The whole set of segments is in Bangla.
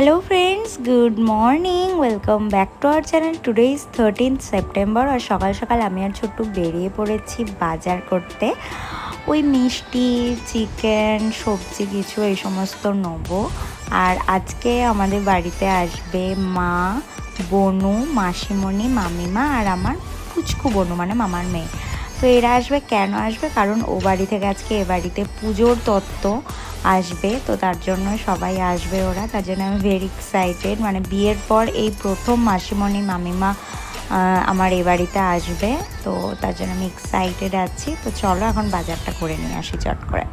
Hello friends good morning welcome back to our channel today is thirteenth September আর সকাল সকাল আমি আর ছোট্টু বেরিয়ে পড়েছি বাজার করতে। ওই মিষ্টি, চিকেন, সবজি কিছু এই সমস্ত নেব। আর আজকে আমাদের বাড়িতে আসবে মা, বনু, মাসিমণি, মামিমা আর আমার পুচকু বনু মানে মামার মেয়ে। তো এরা আসবে কেন আসবে? কারণ ও বাড়ি থেকে আজকে এ বাড়িতে পুজোর তত্ত্ব আসবে, তো তার জন্য সবাই আসবে ওরা। তার জন্য আমি ভেরি এক্সাইটেড মানে বিয়ের পর এই প্রথম মাসিমণি মামিমা আমার এ বাড়িতে আসবে, তো তার জন্য আমি এক্সাইটেড আছি। তো চলো এখন বাজারটা করে নিয়ে আসি চট করে।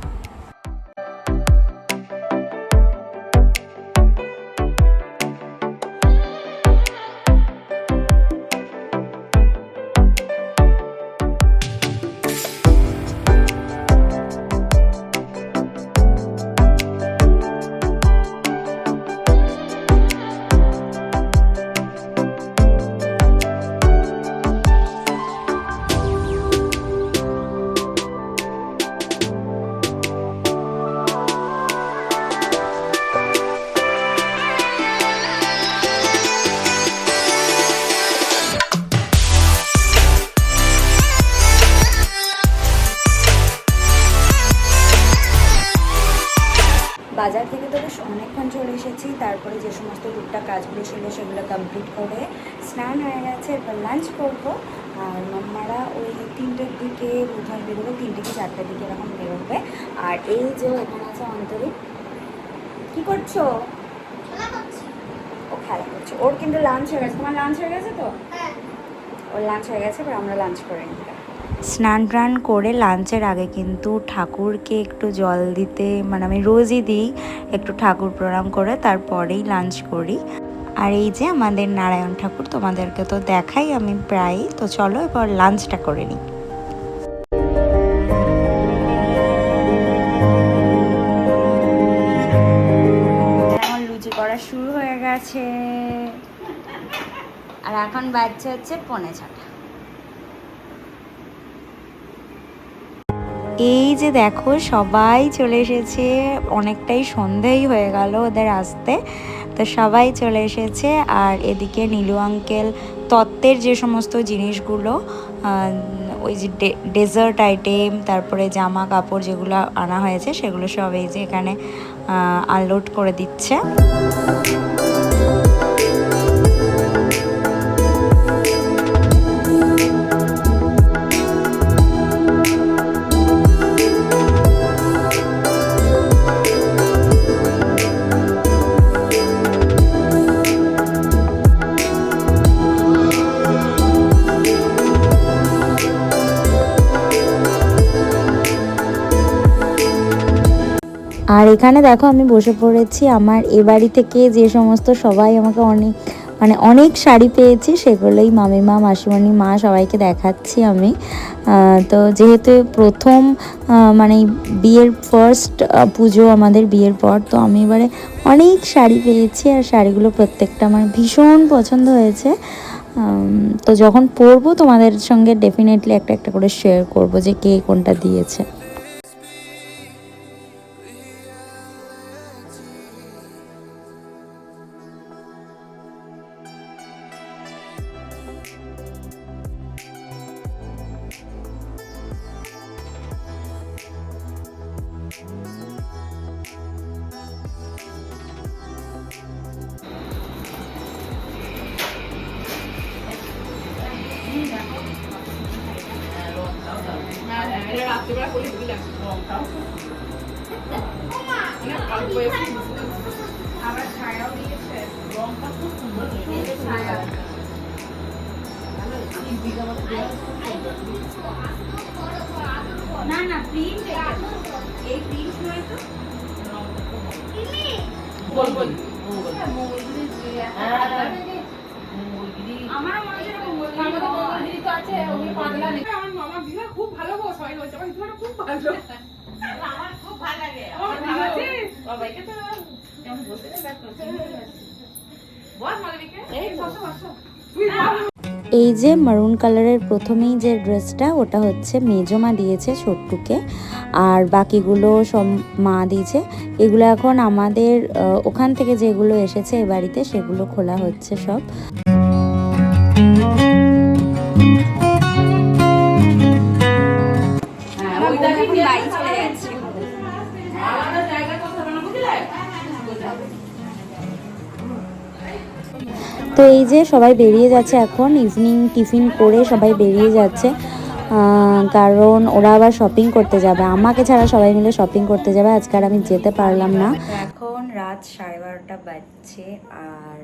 বাজার থেকে তো বেশ অনেকক্ষণ চলে এসেছি তারপরে যে সমস্ত টুকটাক কাজগুলো ছিল সেগুলো কমপ্লিট করে স্নান হয়ে গেছে এবার লাঞ্চ করব। আর মাম্মারা ওই তিনটের দিকে বোধহয় বেরোবে তিনটে কি চারটের দিকে এরকম বেরোবে। আর এই যে এখানে আছে অন্তরিক কি করছ? ও খেলা করছে। ওর কিন্তু লাঞ্চ হয়ে গেছে। তোমার লাঞ্চ হয়ে গেছে তো? ওর লাঞ্চ হয়ে গেছে এবার আমরা লাঞ্চ করে নিই। স্নান টান করে লাঞ্চের আগে কিন্তু ঠাকুরকে একটু জল দিতে মানে আমি রোজই দিই, একটু ঠাকুর প্রণাম করে তারপরেই লাঞ্চ করি। আর এই যে আমাদের নারায়ণ ঠাকুর তোমাদেরকে তো দেখাই আমি প্রায় তো চলো এবার লাঞ্চটা করে নিই। করা শুরু হয়ে গেছে। আর এখন বাচ্চা হচ্ছে পনে ছটা এই যে দেখো, সবাই চলে এসেছে। অনেকটাই সন্ধেই হয়ে গেল ওদের আসতে। তো সবাই চলে এসেছে আর এদিকে নীলু আঙ্কেল, তত্ত্বের যে সমস্ত জিনিসগুলো ওই যে ডেজার্ট আইটেম, তারপরে জামা কাপড় যেগুলো আনা হয়েছে, সেগুলো সব এই যে এখানে আনলোড করে দিচ্ছে। আর এখানে দেখো আমি বসে পড়েছি। আমার এ বাড়ি থেকে যে সমস্ত সবাই আমাকে অনেক মানে অনেক শাড়ি পেয়েছি, সেগুলোই মামিমা মাসিমণি মা সবাইকে দেখাচ্ছি আমি। তো যেহেতু প্রথম মানে বিয়ের ফার্স্ট পুজো আমাদের বিয়ের পর, তো আমি এবারে অনেক শাড়ি পেয়েছি আর শাড়িগুলো প্রত্যেকটা আমার ভীষণ পছন্দ হয়েছে। তো যখন পরবো তোমাদের সঙ্গে ডেফিনেটলি একটা একটা করে শেয়ার করব যে কে কোনটা দিয়েছে। না না প্রিন্ট এই প্রিন্ট নয় তো আমার মনে হচ্ছে এরকম মঙ্গলগিরি এই এই যে মারুন কালারের প্রথমেই যে ড্রেসটা, ওটা হচ্ছে মেজমা দিয়েছে ছোট্টুকে। আর বাকিগুলো সব মা দিয়েছে। এগুলো এখন আমাদের ওখান থেকে যেগুলো এসেছে এ বাড়িতে, সেগুলো খোলা হচ্ছে সব। তো এই যে সবাই বেরিয়ে যাচ্ছে এখন ইভিনিং টিফিন করে সবাই বেরিয়ে যাচ্ছে। কারণ ওরা আবার শপিং করতে যাবে। আমাকে ছাড়া সবাই মিলে শপিং করতে যাবে। আজকে আর আমি যেতে পারলাম না। এখন রাত সাড়ে বারোটা বাজছে আর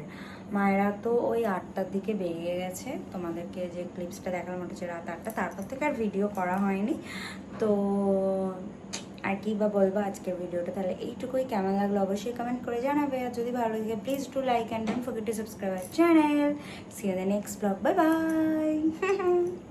মায়েরা তো ওই আটটার দিকে বেরিয়ে গেছে। তোমাদেরকে যে ক্লিপসটা দেখার মতো হচ্ছে রাত আটটা। তারপর থেকে আর ভিডিও করা হয়নি। তো আর কি বা বলব আজকের ভিডিওটা তাহলে এইটুকুই। কেমন লাগল অবশ্যই কমেন্ট করে জানাবে। আর যদি ভালো লাগে please to like and don't forget to subscribe R channel see the next blog bye bye